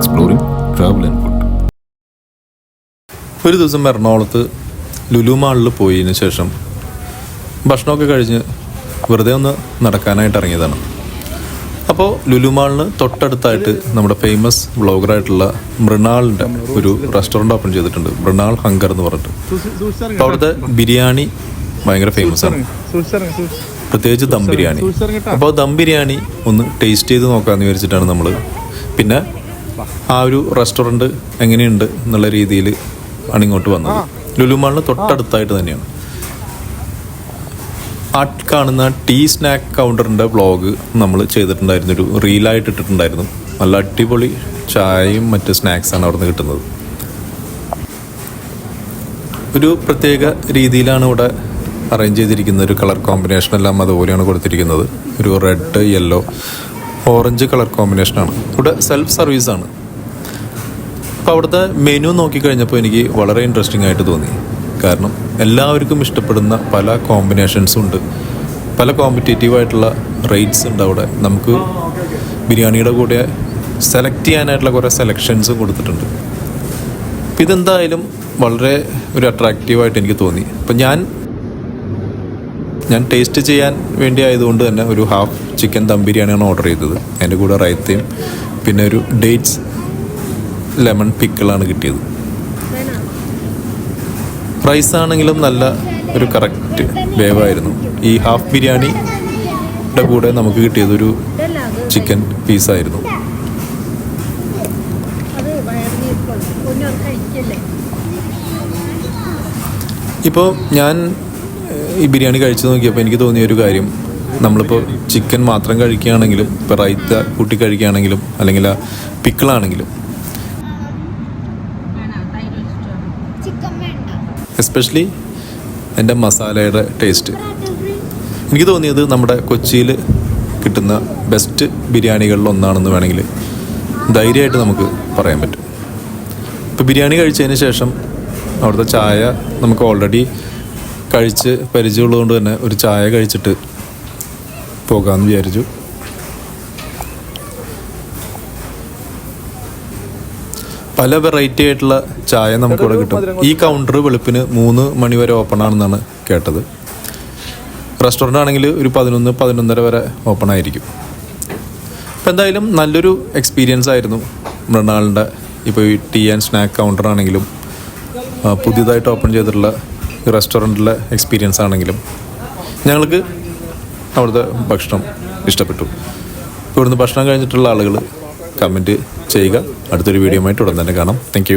exploring travel and food ഒരു ദിവസം എറണാകുളത്ത് ലുലു മാളിൽ പോയതിന് ശേഷം ഭക്ഷണമൊക്കെ കഴിഞ്ഞ് വെറുതെ ഒന്ന് നടക്കാനായിട്ട് ഇറങ്ങിയതാണ്. അപ്പോൾ ലുലു മാളിന് തൊട്ടടുത്തായിട്ട് നമ്മുടെ ഫേമസ് വ്ളോഗറായിട്ടുള്ള മൃണാളിന്റെ ഒരു റെസ്റ്റോറന്റ് ഓപ്പൺ ചെയ്തിട്ടുണ്ട്. മൃണാൾ ഹങ്കർ എന്ന് പറഞ്ഞിട്ട്. അപ്പോൾ അവിടുത്തെ ബിരിയാണി ഭയങ്കര ഫേമസ് ആണ്. പ്രത്യേകിച്ച് ദം ബിരിയാണി. അപ്പോൾ ദം ബിരിയാണി ഒന്ന് ടേസ്റ്റ് ചെയ്ത് നോക്കാമെന്ന് വിചാരിച്ചിട്ടാണ് നമ്മൾ പിന്നെ ആ ഒരു റെസ്റ്റോറന്റ് എങ്ങനെയുണ്ട് എന്നുള്ള രീതിയിൽ ആണ് ഇങ്ങോട്ട് വന്നത്. ലുലുമാളിന് തൊട്ടടുത്തായിട്ട് തന്നെയാണ്. ആ കാണുന്ന ടീ സ്നാക്ക് കൗണ്ടറിന്റെ വ്ളോഗ് നമ്മൾ ചെയ്തിട്ടുണ്ടായിരുന്നു. ഒരു റീലായിട്ട് ഇട്ടിട്ടുണ്ടായിരുന്നു. നല്ല അടിപൊളി ചായയും മറ്റ് സ്നാക്സാണ് അവിടെ നിന്ന് കിട്ടുന്നത്. ഒരു പ്രത്യേക രീതിയിലാണ് ഇവിടെ അറേഞ്ച് ചെയ്തിരിക്കുന്നത്. ഒരു കളർ കോമ്പിനേഷൻ എല്ലാം അതുപോലെയാണ് കൊടുത്തിരിക്കുന്നത്. ഒരു റെഡ് യെല്ലോ ഓറഞ്ച് കളർ കോമ്പിനേഷനാണ് ഇവിടെ സെൽഫ് സർവീസ് ആണ്. അപ്പോൾ അവിടുത്തെ മെനു നോക്കിക്കഴിഞ്ഞപ്പോൾ എനിക്ക് വളരെ ഇൻട്രസ്റ്റിംഗ് ആയിട്ട് തോന്നി. കാരണം എല്ലാവർക്കും ഇഷ്ടപ്പെടുന്ന പല കോമ്പിനേഷൻസും ഉണ്ട്. പല കോമ്പറ്റേറ്റീവ് ആയിട്ടുള്ള റേറ്റ്സ് ഉണ്ട് അവിടെ. നമുക്ക് ബിരിയാണിയുടെ കൂടെ സെലക്ട് ചെയ്യാനായിട്ടുള്ള കുറേ സെലക്ഷൻസും കൊടുത്തിട്ടുണ്ട്. അപ്പം ഇതെന്തായാലും വളരെ ഒരു അട്രാക്റ്റീവായിട്ട് എനിക്ക് തോന്നി. അപ്പം ഞാൻ ഞാൻ ടേസ്റ്റ് ചെയ്യാൻ വേണ്ടി ആയതുകൊണ്ട് തന്നെ ഒരു ഹാഫ് ചിക്കൻ ദം ബിരിയാണിയാണ് ഓർഡർ ചെയ്തത്. അതിന്റെ കൂടെ റൈത്തയും പിന്നെ ഒരു ഡേറ്റ്സ് ലെമൺ പിക്കിളാണ് കിട്ടിയത്. റൈസ് ആണെങ്കിലും നല്ല ഒരു കറക്റ്റ് വേവായിരുന്നു. ഈ ഹാഫ് ബിരിയാണിയുടെ കൂടെ നമുക്ക് കിട്ടിയത് ഒരു ചിക്കൻ പീസായിരുന്നു. ഇപ്പോൾ ഞാൻ ഈ ബിരിയാണി കഴിച്ചു നോക്കിയപ്പോൾ എനിക്ക് തോന്നിയ ഒരു കാര്യം. നമ്മളിപ്പോൾ ചിക്കൻ മാത്രം കഴിക്കുകയാണെങ്കിലും ഇപ്പോൾ റൈത്ത കൂട്ടി കഴിക്കുകയാണെങ്കിലും അല്ലെങ്കിൽ പിക്കിളാണെങ്കിലും. എസ്പെഷ്യലി എന്റെ മസാലയുടെ ടേസ്റ്റ് എനിക്ക് തോന്നിയത് നമ്മുടെ കൊച്ചിയിൽ കിട്ടുന്ന ബെസ്റ്റ് ബിരിയാണികളിൽ ഒന്നാണെന്ന് വേണമെങ്കിൽ ധൈര്യമായിട്ട് നമുക്ക് പറയാൻ പറ്റും. ഇപ്പോൾ ബിരിയാണി കഴിച്ചതിന് ശേഷം അവിടുത്തെ ചായ നമുക്ക് ഓൾറെഡി കഴിച്ച് പരിചയമുള്ളതുകൊണ്ട് തന്നെ ഒരു ചായ കഴിച്ചിട്ട് പോകാമെന്ന് വിചാരിച്ചു. പല വെറൈറ്റി ആയിട്ടുള്ള ചായ നമുക്കിവിടെ കിട്ടും. ഈ കൗണ്ടർ വെളുപ്പിന് മൂന്ന് മണി വരെ ഓപ്പൺ ആണെന്നാണ് കേട്ടത്. റെസ്റ്റോറന്റ് ആണെങ്കിൽ ഒരു പതിനൊന്ന് പതിനൊന്നര വരെ ഓപ്പൺ ആയിരിക്കും. അപ്പം എന്തായാലും നല്ലൊരു എക്സ്പീരിയൻസ് ആയിരുന്നു മൃണാളിന്റെ ഇപ്പോൾ ഈ ടീ ആൻഡ് സ്നാക്ക് കൗണ്ടർ ആണെങ്കിലും പുതിയതായിട്ട് ഓപ്പൺ ചെയ്തിട്ടുള്ള റെസ്റ്റോറന്റിലെ എക്സ്പീരിയൻസ് ആണെങ്കിലും. ഞങ്ങൾക്ക് അവിടുത്തെ ഭക്ഷണം ഇഷ്ടപ്പെട്ടു. ഇവിടുന്ന് ഭക്ഷണം കഴിഞ്ഞിട്ടുള്ള ആളുകൾ കമന്റ് ചെയ്യുക. അടുത്തൊരു വീഡിയോ ആയിട്ട് ഉടൻ തന്നെ കാണാം. താങ്ക്